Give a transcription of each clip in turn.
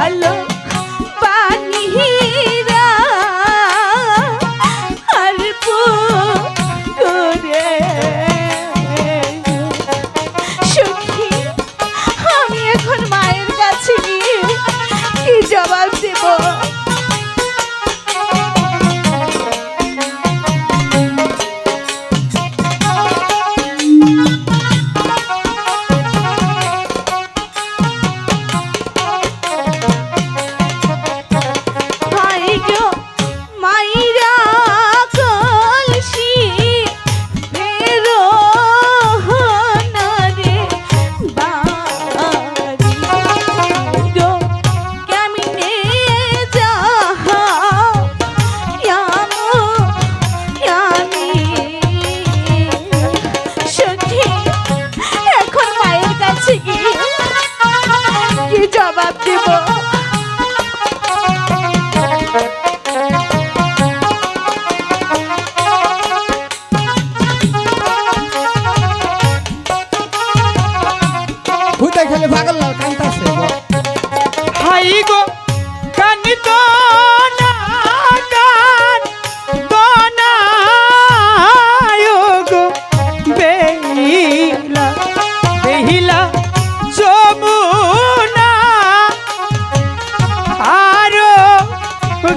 ভালো বানিরা আর পুকুরে সখী আমি এখন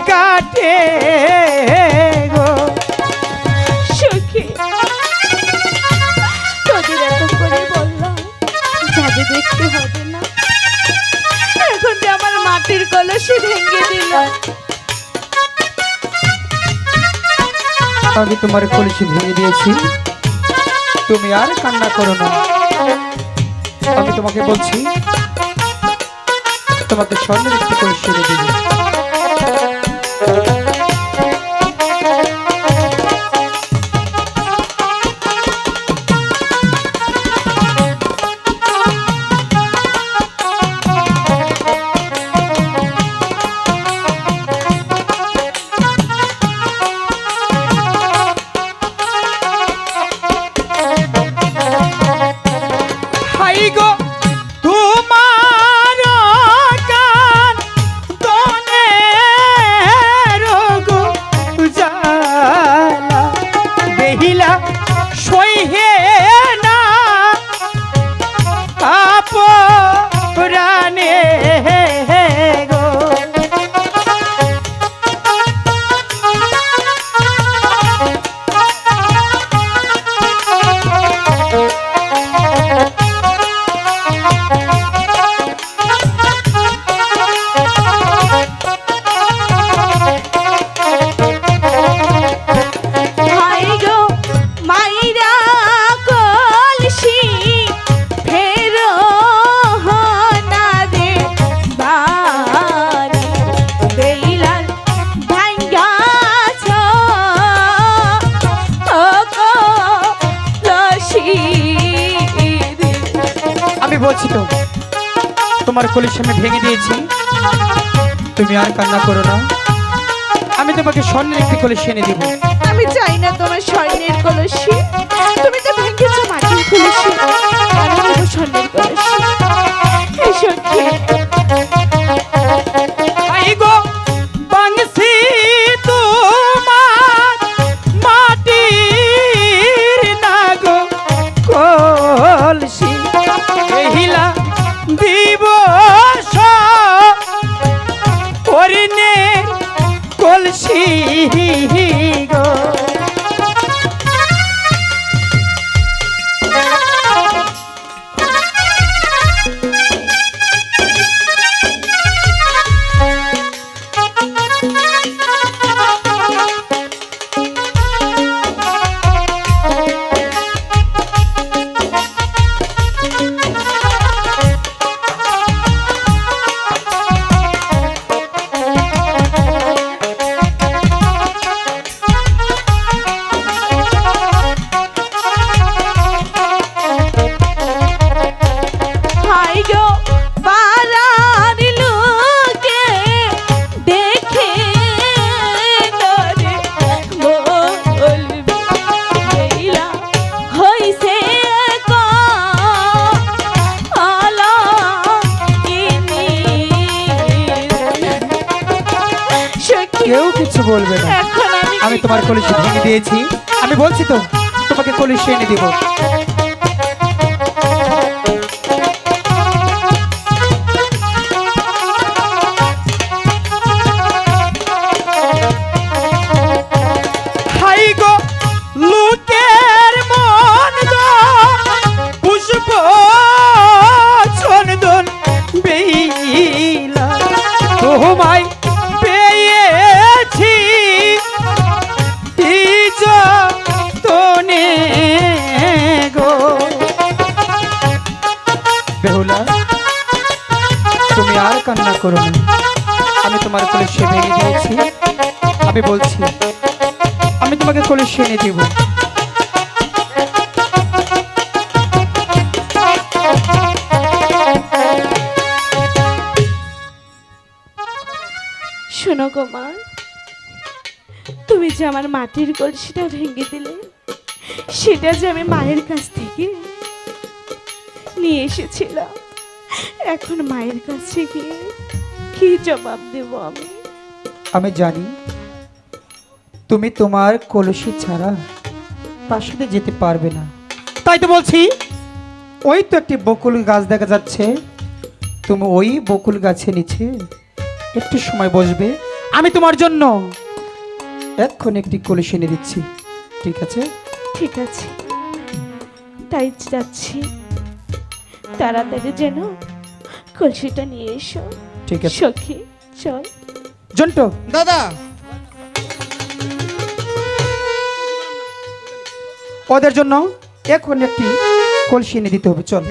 কাটে গো। সুখী। তোদের এত করে বললাম যাবে দেখতে হবে না। এখন যে আমার মাটির কলসি ভেঙে দিল। আমি তোমার কলসি ভেঙে দিয়েছি। তুমি আর কান্না করো না। আমি তোমাকে বলছি তোমাকে স্বর্ণের একটি কলসি দিবি। সইহে না আপ তোমার কলিস আমি ভেঙে দিয়েছি। তুমি আর কান্না করো না। আমি তোমাকে স্বর্ণের একটি কলিস এনে দিব। আমি চাই না তোমার স্বর্ণের কলসি তুমি তো ভেঙেছো মাটির কলসি আমি নেব স্বর্ণের কলসি এসো কি কলসি গো। কেউ কিছু বলবে না। আমি তোমার? কলসি ভেঙে দিয়েছি। আমি বলছি তো তোমাকে কলসি এনে দিব। হাই গো বেহুলা, তুমি আর কান্না করো না। আমি তোমার কলেজে ভেঙে দিয়েছি। আমি বলছি, আমি তোমাকে কলেজে এনে দিব। শোনো মা, তুমি যে আমার মাটির কলসিটা ভেঙে দিলে, সেটা যে আমি মায়ের কাছ থেকে নিয়ে এসেছিলাম। এখন মায়ের কাছে গিয়ে কি জবাব দেব আমি? আমি জানি তুমি তোমার কলসি ছাড়া তার সাথে যেতে পারবে না। তাই তো বলছি। ওই তো একটি বকুল গাছ দেখা যাচ্ছে। তুমি ওই বকুল গাছে নিচে একটু সময় বসবে। আমি তোমার জন্য। এক্ষণ একটি কলসি এনে দিচ্ছি। ঠিক আছে? ঠিক আছে। তাই যাচ্ছি। তাড়াতাড়ি যেন কলসিটা নিয়ে এসো। ঠিক আছে। সখী চল। জন্টু। দাদা! ওদের জন্য এখন একটি কলসি এনে দিতে হবে চল।